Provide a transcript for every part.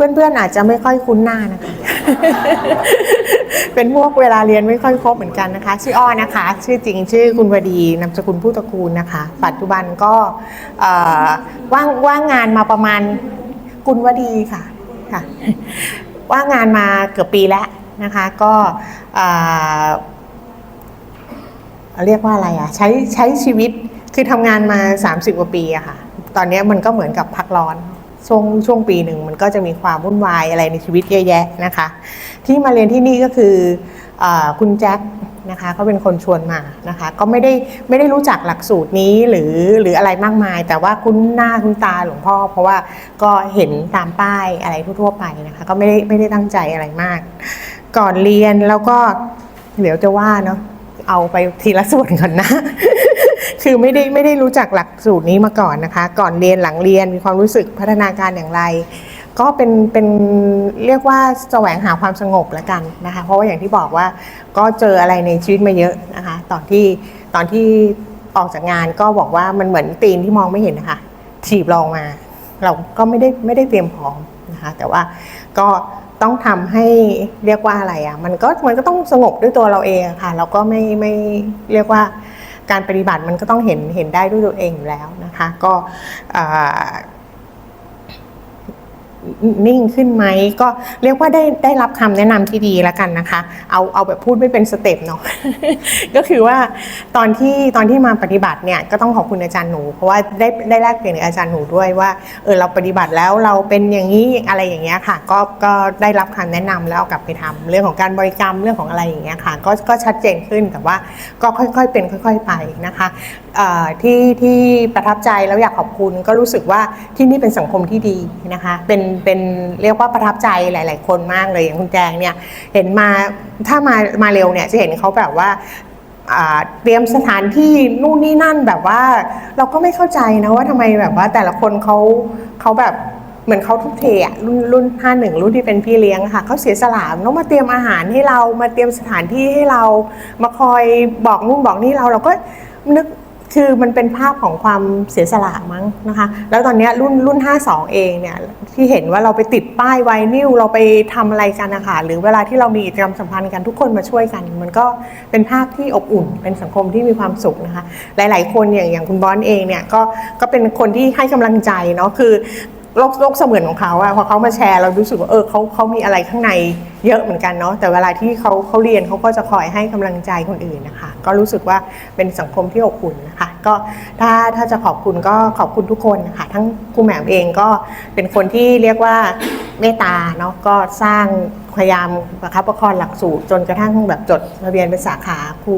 เพื่อนๆอาจจะไม่ค่อยคุ้นหน้านะคะ เป็นพวกเวลาเรียนไม่ค่อยครบเหมือนกันนะคะ ชื่ออ้อนะคะ ชื่อจริงชื่อคุณวดีนามสกุลผู้ตระกูลนะคะ ปัจจุบันก็ว่างว่างงานมาประมาณกุลวดีค่ะค่ะ ว่างงานมาเกือบปีแล้วนะคะ ก็เอ่อเรียกว่าอะไรอะใช้ใช้ชีวิตคือทำงานมา 30 กว่าปีอะค่ะ ตอนนี้มันก็เหมือนกับพักร้อน ช่วงช่วงปีหนึ่งมันก็จะมีความวุ่นวายอะไรในชีวิตเยอะแยะนะคะ ที่มาเรียนที่นี่ก็คืออคุณแจ็คนะคะเขาเป็นคนชวนมานะคะ ก็ไม่ได้ไม่ได้รู้จักหลักสูตรนี้หรือหรืออะไรมากมาย แต่ว่าคุ้นหน้าคุ้นตาหลวงพ่อ เพราะว่าก็เห็นตามป้ายอะไรทั่วๆไปนะคะ ก็ไม่ได้ไม่ได้ตั้งใจอะไรมาก ก่อนเรียนแล้วก็เดี๋ยวจะว่าเนาะเอาไปทีละส่วนก่อนนะ คือไม่ได้ไม่ได้รู้จักหลักสูตรนี้มาก่อนนะคะ ก่อนเรียนหลังเรียนมีความรู้สึกพัฒนาการอย่างไร ก็เป็นเป็นเรียกว่าแสวงหาความสงบแล้วกันนะคะ เพราะว่าอย่างที่บอกว่าก็เจออะไรในชีวิตมาเยอะนะคะ ตอนที่ตอนที่ออกจากงานก็บอกว่ามันเหมือนตีนที่มองไม่เห็นนะคะถีบลองมา เราก็ไม่ได้ไม่ได้เตรียมพร้อมนะคะแต่ว่าก็ต้องทำให้เรียกว่าอะไรอะมันก็มันก็ต้องสงบด้วยตัวเราเองะค่ะ เราก็ไม่ไม่เรียกว่า การปฏิบัติมันก็ต้องเห็นเห็นได้ด้วยตัวเองอยู่แล้วนะคะ ก็ นิ่งขึ้นไหมก็เรียกว่าได้ได้รับคำแนะนำที่ดีแล้วกันนะคะ เอาเอาแบบพูดไม่เป็นสเต็ปเนาะก็คือว่าตอนที่ตอนที่มาปฏิบัติเนี่ยก็ต้องขอบคุณอาจารย์หนู เพราะว่าได้ได้แลกเปลี่ยนกับอาจารย์หนูด้วยว่าเออเราปฏิบัติแล้วเราเป็นอย่างนี้อะไรอย่างเงี้ยค่ะ ก็ก็ได้รับคำแนะนำแล้วเอากลับไปทำเรื่องของการบริกรรมเรื่องของอะไรอย่างเงี้ยค่ะ ก็ก็ชัดเจนขึ้นแต่ว่าก็ค่อยๆเป็นค่อย ๆไปนะคะที่ที่ประทับใจแล้วอยากขอบคุณก็รู้สึกว่าที่นี่เป็นสังคมที่ดีนะคะ เป็นเป็นเรียกว่าประทับใจหลาย ๆ คนมากเลยอย่างคุณแจงเนี่ยเห็นมาถ้ามามาเร็วเนี่ยจะเห็นเขาแบบว่าเตรียมสถานที่นู่นนี่นั่นแบบว่า เราก็ไม่เข้าใจนะว่าทำไมแบบว่าแต่ละคนเขาเขาแบบเหมือนเขาทุกเทอะรุ่นรุ่นห้าหนึ่งรุ่นที่เป็นพี่เลี้ยงค่ะเขาเสียสละต้องมาเตรียมอาหารให้เรามาเตรียมสถานที่ให้เรามาคอยบอกนู่นบอกนี่เราเราก็นึก คือมันเป็นภาพของความเสียสละมั้งนะคะ แล้วตอนนี้รุ่นรุ่น 52 เองเนี่ยที่เห็นว่าเราไปติดป้ายไวนิลเราไปทำอะไรกันนะคะหรือเวลาที่เรามีกิจกรรมสัมพันธ์กันทุกคนมาช่วยกัน มันก็เป็นภาพที่อบอุ่น เป็นสังคมที่มีความสุขนะคะ หลาย ๆ คนอย่างอย่างคุณบอลเองเนี่ยก็ก็เป็นคนที่ให้กำลังใจเนาะคือ โลกโลกเสมือนของเขาอะพอเขามาแชร์เรารู้สึกว่าเออเขาเขามีอะไรข้างในเยอะเหมือนกันเนาะแต่เวลาที่เขาเขาเรียนเขาก็จะคอยให้กำลังใจคนอื่นนะคะ ก็รู้สึกว่าเป็นสังคมที่อบอุ่นนะคะ ก็ถ้าถ้าจะขอบคุณก็ขอบคุณทุกคนนะคะทั้งครูแหม่มเองก็เป็นคนที่เรียกว่าเมตตาเนาะก็สร้างพยายามประคับประคองหลักสูตรจนกระทั่งแบบจดทะเบียนเป็นสาขาครู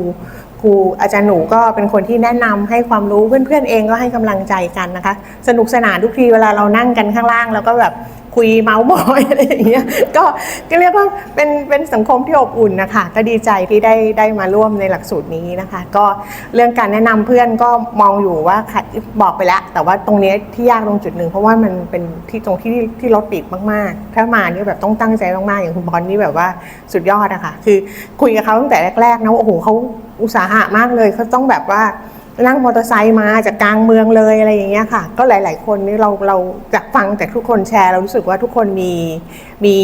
ครูอาจารย์หนูก็เป็นคนที่แนะนำให้ความรู้เพื่อนๆเองก็ให้กำลังใจกันนะคะ สนุกสนานทุกทีเวลาเรานั่งกันข้างล่าง แล้วก็แบบคุยเมาส์มอยอะไรอย่างเงี้ยก็ก็เรียกว่าเป็นเป็นสังคมที่อบอุ่นนะคะก็ดีใจที่ได้ได้มาร่วมในหลักสูตรนี้นะคะ ก็เรื่องการแนะนำเพื่อนก็มองอยู่ว่าค่ะบอกไปแล้ว แต่ว่าตรงนี้ที่ยากตรงจุดหนึ่งเพราะว่ามันเป็นที่ตรงที่ที่รถติดมากๆ ถ้ามาเนี่ยแบบต้องตั้งใจมากๆอย่างคุณบอลนี่แบบว่าสุดยอดอะค่ะคือคุยกับเขาตั้งแต่แรกๆนะว่าโอ้โหเขา อุตสาหะมากเลยเขาต้องแบบว่านั่งมอเตอร์ไซค์มาจากกลางเมืองเลยอะไรอย่างเงี้ยค่ะ ก็หลาย ๆ คนนี่เราเราจากฟังแต่ทุกคนแชร์ เรารู้สึกว่าทุกคนมีมี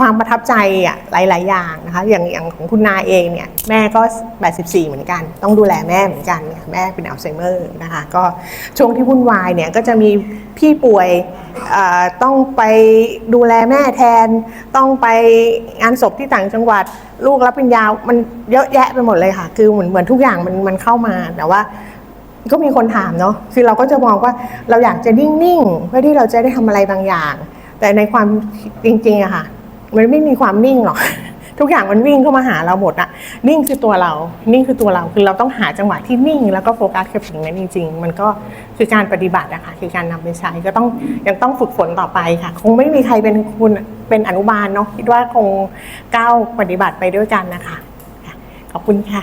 ความประทับใจอะหลาย ๆ อย่างนะคะอย่างอย่างของคุณนาเองเนี่ยแม่ก็ 84 เหมือนกัน ต้องดูแลแม่เหมือนกันเนี่ยแม่เป็นอัลไซเมอร์นะคะก็ช่วงที่วุ่นวายเนี่ยก็จะมีพี่ป่วยต้องไปดูแลแม่แทน ต้องไปงานศพที่ต่างจังหวัด ลูกรับปริญญามันเยอะแยะไปหมดเลยค่ะ คือเหมือนเหมือนทุกอย่างมันมันเข้ามาแต่ว่าก็มีคนถามเนาะคือเราก็จะมองว่าเราอยากจะนิ่ง ๆ เพื่อที่เราจะได้ทำอะไรบางอย่าง แต่ในความจริงๆอะค่ะ มันไม่มีความนิ่งหรอก ทุกอย่างมันวิ่งเข้ามาหาเราหมดอะนิ่งคือตัวเรา นิ่งคือตัวเราคือเราต้องหาจังหวะที่นิ่ง แล้วก็โฟกัสกับสิ่งนั้นจริง ๆ มันก็คือการปฏิบัติอะค่ะคือการนำไปใช้ก็ต้องยังต้องฝึกฝนต่อไปค่ะ คงไม่มีใครเป็นคุณเป็นอนุบาลเนาะคิดว่าคงก้าวปฏิบัติไปด้วยกันนะคะขอบคุณค่ะ